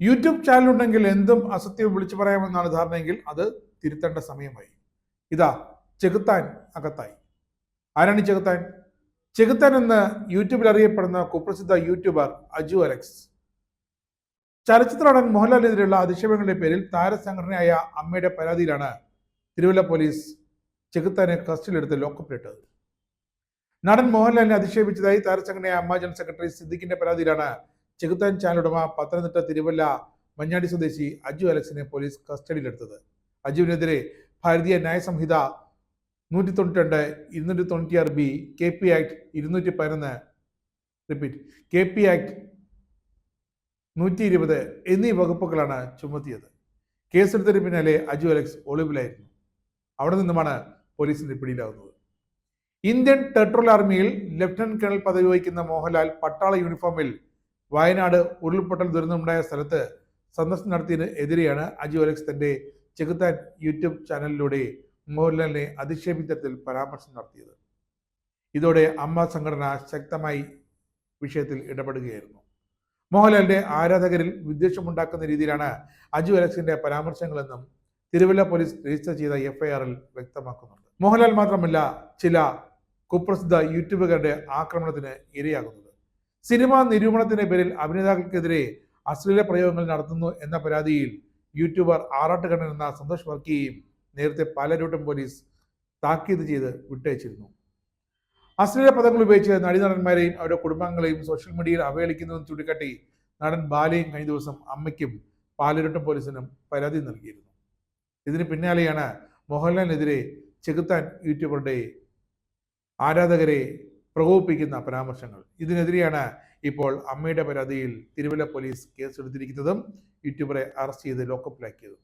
YouTube channel ഉണ്ടെങ്കിൽ എന്തും അസത്യവും വിളിച്ചു പറയാമെന്നാണ് ധാരണയെങ്കിൽ അത് തിരുത്തേണ്ട സമയമായി. ഇതാ ചെകുത്താൻ അകത്തായി. ആരാണ് ചെകുത്താൻ? ചെകുത്താൻ എന്ന് യൂട്യൂബിൽ അറിയപ്പെടുന്ന കുപ്രസിദ്ധ യൂട്യൂബർ അജു അലക്സ്. ചലച്ചിത്ര നടൻ മോഹൻലാലിനെതിരെയുള്ള അധിക്ഷേപങ്ങളുടെ പേരിൽ താരസംഘടനയായ അമ്മയുടെ പരാതിയിലാണ് തിരുവല്ല പോലീസ് ചെകുത്താനെ കസ്റ്റഡിയിലെടുത്ത് ലോക്കപ്പിലിട്ടത്. നടൻ മോഹൻലാലിനെ അധിക്ഷേപിച്ചതായി താരസംഘടനയായ അമ്മ ജനറൽ സെക്രട്ടറി സിദ്ദിഖിന്റെ പരാതിയിലാണ് ചെകുത്താൻ ചാനൽ ഉടമ പത്തനംതിട്ട തിരുവല്ല മഞ്ഞാടി സ്വദേശി അജു അലക്സിനെ പോലീസ് കസ്റ്റഡിയിലെടുത്തത്. അജുവിനെതിരെ ഭാരതീയ ന്യായ സംഹിത നൂറ്റി തൊണ്ണൂറ്റി രണ്ട് ഇരുന്നൂറ്റി തൊണ്ണൂറ്റിയാറ് ബി കെ പി ആക്ട് ഇരുന്നൂറ്റി പതിനൊന്ന് റിപ്പീറ്റ് കെ പി ആക്ട് നൂറ്റി ഇരുപത് എന്നീ വകുപ്പുകളാണ് ചുമത്തിയത്. കേസെടുത്തതിന് പിന്നാലെ അജു അലക്സ് ഒളിവിലായിരുന്നു. അവിടെ നിന്നുമാണ് പോലീസിന്റെ പിടിയിലാവുന്നത്. ഇന്ത്യൻ ടെട്രോൾ ആർമിയിൽ ലഫ്റ്റനന്റ് കേണൽ പദവി വഹിക്കുന്ന മോഹൻലാൽ പട്ടാള യൂണിഫോമിൽ വയനാട് ഉരുൾപൊട്ടൽ ദുരന്തമുണ്ടായ സ്ഥലത്ത് സന്ദർശനം നടത്തിയതിന് എതിരെയാണ് അജി അലക്സ് തന്റെ ചെകുത്താൻ യൂട്യൂബ് ചാനലിലൂടെ മോഹൻലാലിനെ അധിക്ഷേപിത്തരത്തിൽ പരാമർശം നടത്തിയത്. ഇതോടെ അമ്മ സംഘടന ശക്തമായി വിഷയത്തിൽ ഇടപെടുകയായിരുന്നു. മോഹൻലാലിന്റെ ആരാധകരിൽ വിദ്വേഷമുണ്ടാക്കുന്ന രീതിയിലാണ് അജു അലക്സിന്റെ പരാമർശങ്ങളെന്നും തിരുവല്ല പോലീസ് രജിസ്റ്റർ ചെയ്ത എഫ്ഐആറിൽ വ്യക്തമാക്കുന്നുണ്ട്. മോഹൻലാൽ മാത്രമല്ല ചില കുപ്രസിദ്ധ യൂട്യൂബുകാരുടെ ആക്രമണത്തിന് ഇരയാകുന്നത്. സിനിമാ നിരൂപണത്തിന്റെ പേരിൽ അഭിനേതാക്കൾക്കെതിരെ അശ്ലീല പ്രയോഗങ്ങൾ നടത്തുന്നു എന്ന പരാതിയിൽ യൂട്യൂബർ ആറാട്ടുകണ്ണൻ എന്ന സന്തോഷ് വർക്കിയെയും നേരത്തെ പാലരൂട്ടം പോലീസ് താക്കീത് ചെയ്ത് വിട്ടയച്ചിരുന്നു. അശ്ലീല പദങ്ങൾ ഉപയോഗിച്ച് നടീനടന്മാരെയും അവരുടെ കുടുംബങ്ങളെയും സോഷ്യൽ മീഡിയയിൽ അവഹേളിക്കുന്നതെന്ന് ചൂണ്ടിക്കാട്ടി നടൻ ബാലയും കഴിഞ്ഞ ദിവസം അമ്മയ്ക്കും പാലരൂട്ടം പോലീസിനും പരാതി നൽകിയിരുന്നു. ഇതിന് പിന്നാലെയാണ് മോഹൻലാലിനെതിരെ ചെകുത്താൻ യൂട്യൂബറുടെ ആരാധകരെ പ്രകോപിപ്പിക്കുന്ന പരാമർശങ്ങൾ. ഇതിനെതിരെയാണ് ഇപ്പോൾ അമ്മയുടെ പരാതിയിൽ തിരുവല്ല പോലീസ് കേസെടുത്തിരിക്കുന്നതും യൂട്യൂബറെ അറസ്റ്റ് ചെയ്ത് ലോക്കപ്പിലാക്കിയതും.